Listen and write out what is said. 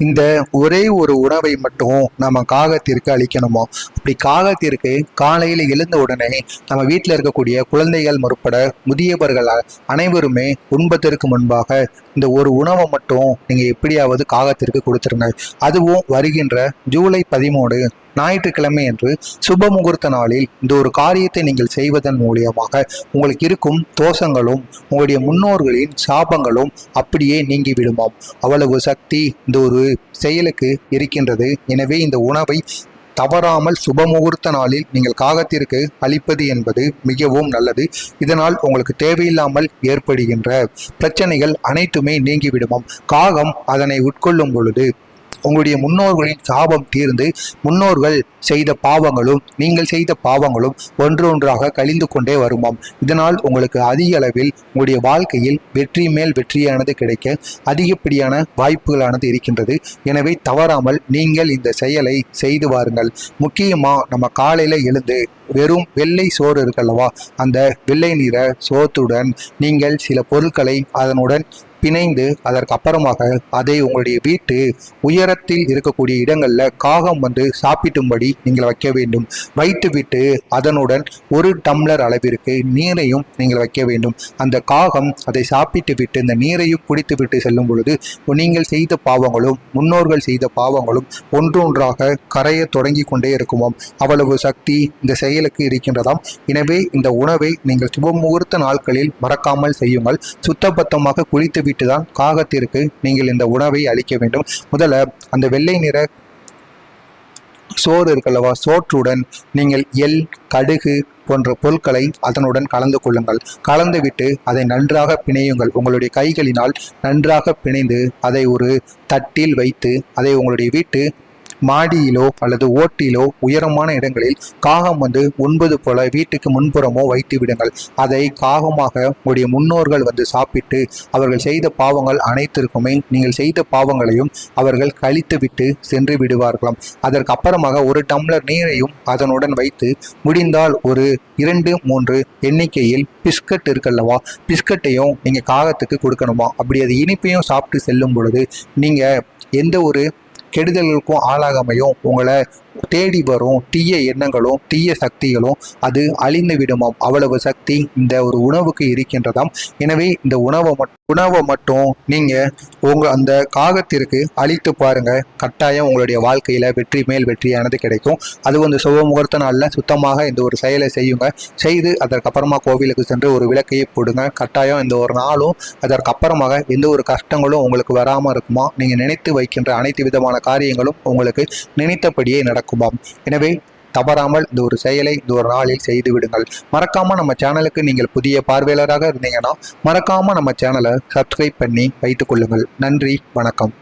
இந்த ஒரே ஒரு உணவை மட்டும் நம்ம காகத்திற்கு அளிக்கணுமோ? அப்படி காகத்திற்கு காலையில் எழுந்த உடனே நம்ம வீட்டில் இருக்கக்கூடிய குழந்தைகள் முற்பட முதியவர்கள் அனைவருமே உண்பதற்கு முன்பாக இந்த ஒரு உணவை மட்டும் நீங்கள் எப்படியாவது காகத்திற்கு கொடுத்துருங்க அதுவும் வருகின்ற ஜூலை பதிமூணு ஞாயிற்றுக்கிழமை என்று சுப முகூர்த்த நாளில் இந்த ஒரு காரியத்தை நீங்கள் செய்வதன் மூலியமாக உங்களுக்கு இருக்கும் தோஷங்களும் உங்களுடைய முன்னோர்களின் சாபங்களும் அப்படியே நீங்கி விடுமாம். அவ்வளவு சக்தி இந்த ஒரு செயலுக்கு இருக்கின்றது. எனவே இந்த உணவை தவறாமல் சுபமுகூர்த்த நாளில் நீங்கள் காகத்திற்கு அளிப்பது என்பது மிகவும் நல்லது. இதனால் உங்களுக்கு தேவையில்லாமல் ஏற்படுகின்ற பிரச்சனைகள் அனைத்துமே நீங்கிவிடுமாம். காகம் அதனை உட்கொள்ளும் பொழுது உங்களுடைய முன்னோர்களின் சாபம் தீர்ந்து முன்னோர்கள் செய்த பாவங்களும் நீங்கள் செய்த பாவங்களும் ஒன்றொன்றாக கழிந்து கொண்டே வருமாம். இதனால் உங்களுக்கு அதிக அளவில் உங்களுடைய வாழ்க்கையில் வெற்றி மேல் வெற்றியானது கிடைக்க அதிகப்படியான வாய்ப்புகளானது இருக்கின்றது. எனவே தவறாமல் நீங்கள் இந்த செயலை செய்து வாருங்கள். முக்கியமாக நம்ம காலையில் எழுந்து வெறும் வெள்ளை சோறு இருக்கல்லவா? அந்த வெள்ளை நிற சோத்துடன் நீங்கள் சில பொருட்களை அதனுடன் பிணைந்து அதற்கு அப்புறமாக அதை உங்களுடைய வீட்டு உயரத்தில் இருக்கக்கூடிய இடங்களில் காகம் வந்து சாப்பிட்டும்படி நீங்கள் வைக்க வேண்டும். வைத்துவிட்டு அதனுடன் ஒரு டம்ளர் அளவிற்கு நீரையும் நீங்கள் வைக்க வேண்டும். அந்த காகம் அதை சாப்பிட்டு விட்டு இந்த நீரையும் குடித்து விட்டு செல்லும் பொழுது நீங்கள் செய்த பாவங்களும் முன்னோர்கள் செய்த பாவங்களும் ஒன்றொன்றாக கரைய தொடங்கி கொண்டே இருக்குமாம். அவ்வளவு சக்தி இந்த செயலுக்கு இருக்கின்றதாம். எனவே இந்த உணவை நீங்கள் சுப முகூர்த்த நாட்களில் மறக்காமல் செய்யுங்கள். சுத்தபத்தமாக குளித்து விட்டுதான் காகத்திற்கு நீங்கள் இந்த உணவை அளிக்க வேண்டும். முதல்ல அந்த வெள்ளை நிற சோறு இருக்கல்லவா சோற்றுடன் நீங்கள் எள் கடுகு போன்ற பொருட்களை அதனுடன் கலந்து கொள்ளுங்கள். கலந்துவிட்டு அதை நன்றாக பிணையுங்கள். உங்களுடைய கைகளினால் நன்றாக பிணைந்து அதை ஒரு தட்டில் வைத்து அதை உங்களுடைய வீட்டு மாடியிலோ அல்லது ஓட்டிலோ உயரமான இடங்களில் காகம் வந்து உண்பது போல வீட்டுக்கு முன்புறமோ வைத்து விடுங்கள். அதை காகமாக உங்களுடைய முன்னோர்கள் வந்து சாப்பிட்டு அவர்கள் செய்த பாவங்கள் அனைத்திற்குமே நீங்கள் செய்த பாவங்களையும் அவர்கள் கழித்து விட்டு சென்று விடுவார்களாம். அதற்கு அப்புறமாக ஒரு டம்ளர் நீரையும் அதனுடன் வைத்து முடிந்தால் ஒரு இரண்டு மூன்று எண்ணிக்கையில் பிஸ்கட் இருக்கல்லவா? பிஸ்கட்டையும் நீங்கள் காகத்துக்கு கொடுக்கணுமா? அப்படி அது இனிப்பையும் சாப்பிட்டு செல்லும் பொழுது நீங்கள் எந்த ஒரு கெடுதல்களுக்கும் ஆளாகாமையும் உங்களை தேடி வரும் தீய எண்ணங்களும் தீய சக்திகளும் அது அழிந்து விடுமாம். அவ்வளவு சக்தி இந்த ஒரு உணவுக்கு இருக்கின்றதாம். எனவே இந்த உணவை மட் உணவை மட்டும் நீங்கள் உங்கள் அந்த காகத்திற்கு அழித்து பாருங்கள் கட்டாயம் உங்களுடைய வாழ்க்கையில் வெற்றி மேல் வெற்றியானது கிடைக்கும். அது வந்து சுப முகூர்த்த நாளில் சுத்தமாக இந்த ஒரு செயலை செய்யுங்க. செய்து அதற்கப்புறமா கோவிலுக்கு சென்று ஒரு விளக்கையை போடுங்க. கட்டாயம் இந்த ஒரு நாளும் அதற்கப்புறமாக எந்த ஒரு கஷ்டங்களும் உங்களுக்கு வராமல் இருக்குமா? நீங்கள் நினைத்து வைக்கின்ற அனைத்து விதமான காரியங்களும் உங்களுக்கு நினைத்தபடியே நடக்குமாம். எனவே தவறாமல் இந்த ஒரு செயலை இந்த ஒரு நாளில் செய்து விடுங்கள். மறக்காமல் நம்ம சேனலுக்கு நீங்கள் புதிய பார்வையாளராக இருந்தீங்கன்னா மறக்காமல் நம்ம சேனலை சப்ஸ்கிரைப் பண்ணி வைத்துக் கொள்ளுங்கள். நன்றி வணக்கம்.